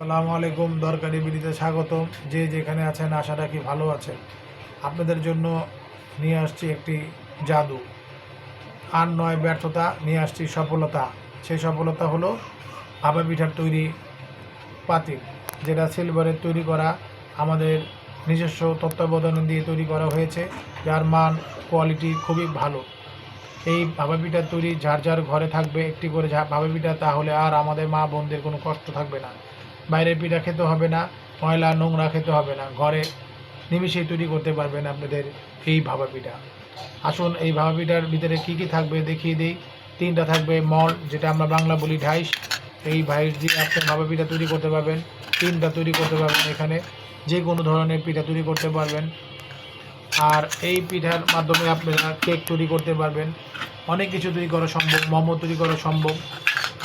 সালামু আলাইকুম, দরকারি বিড়িতে স্বাগতম। যে যেখানে আছেন আশা রাখি ভালো আছেন। আপনাদের জন্য নিয়ে আসছি একটি জাদু। আর নয় ব্যর্থতা, নিয়ে আসছি সফলতা। সেই সফলতা হলো ভাপা পিঠার তৈরি পাতিল, যেটা সিলভারের তৈরি করা আমাদের নিজস্ব তত্ত্বাবধানে দিয়ে তৈরি করা হয়েছে, যার মান কোয়ালিটি খুবই ভালো। এই ভাপা পিঠার তৈরি যার যার ঘরে থাকবে একটি করে ভাপা পিঠা, তাহলে আর আমাদের মা বোনদের কোনো কষ্ট থাকবে না। বাইরের পিঠা খেতে হবে না, ময়লা, নোংরা খেতে হবে না, ঘরে নিমিশেই তৈরি করতে পারবেন আপনাদের এই ভাবা পিঠা। আসুন, এই ভাবা পিঠার ভিতরে কী কী থাকবে দেখিয়ে দিই। তিনটা থাকবে মল, যেটা আমরা বাংলা বলি ঢাইস। এই ভাইস দিয়ে আপনি ভাবা পিঠা তৈরি করতে পারবেন, তিনটা তৈরি করতে পারবেন এখানে। যে কোনো ধরনের পিঠা তৈরি করতে পারবেন। আর এই পিঠার মাধ্যমে আপনারা কেক তৈরি করতে পারবেন। অনেক কিছু তৈরি করা সম্ভব, মোমো তৈরি করা সম্ভব।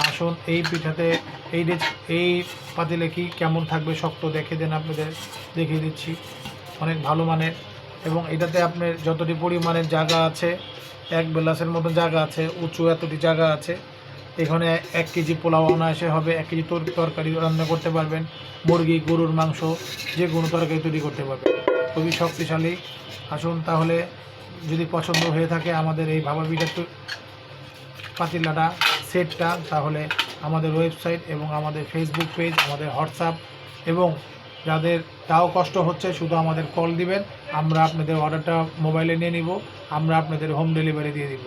আসুন, এই পিঠাতে এই এই পাতিলে কি কেমন থাকবে শক্ত দেখে দেন আপনাদের, দেখিয়ে দিচ্ছি। অনেক ভালো মানের। এবং এটাতে আপনার যতটি পরিমাণের জায়গা আছে, এক বেলাসের মতো জায়গা আছে, উঁচু এতটি জায়গা আছে, এখানে এক কেজি পোলাও অনায়াসে হবে, এক কেজি তর- তরকারি রান্না করতে পারবেন, মুরগি, গরুর মাংস, যে কোনো তরকারি তৈরি করতে পারবেন। খুবই শক্তিশালী। আসুন তাহলে যদি পছন্দ হয়ে থাকে আমাদের এই ভাবা পিঠার পাতিলাটা সেটটা, তাহলে আমাদের ওয়েবসাইট এবং আমাদের ফেসবুক পেজ আমাদের হোয়াটসঅ্যাপ এবং যাদের তাও কষ্ট হচ্ছে শুধু আমাদের কল দিবেন, আমরা আপনাদের অর্ডারটা মোবাইলে নিয়ে নিব, আমরা আপনাদের হোম ডেলিভারি দিয়ে দিব।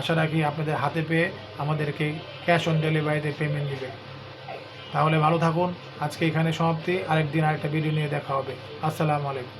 আশা রাখি আপনাদের হাতে পেয়ে আমাদেরকে ক্যাশ অন ডেলিভারিতে পেমেন্ট দিবেন তাহলে ভালো থাকুন, আজকে এখানে সমাপ্তি, আরেকদিন আরেকটা ভিডিও নিয়ে দেখা হবে। আসসালামু আলাইকুম।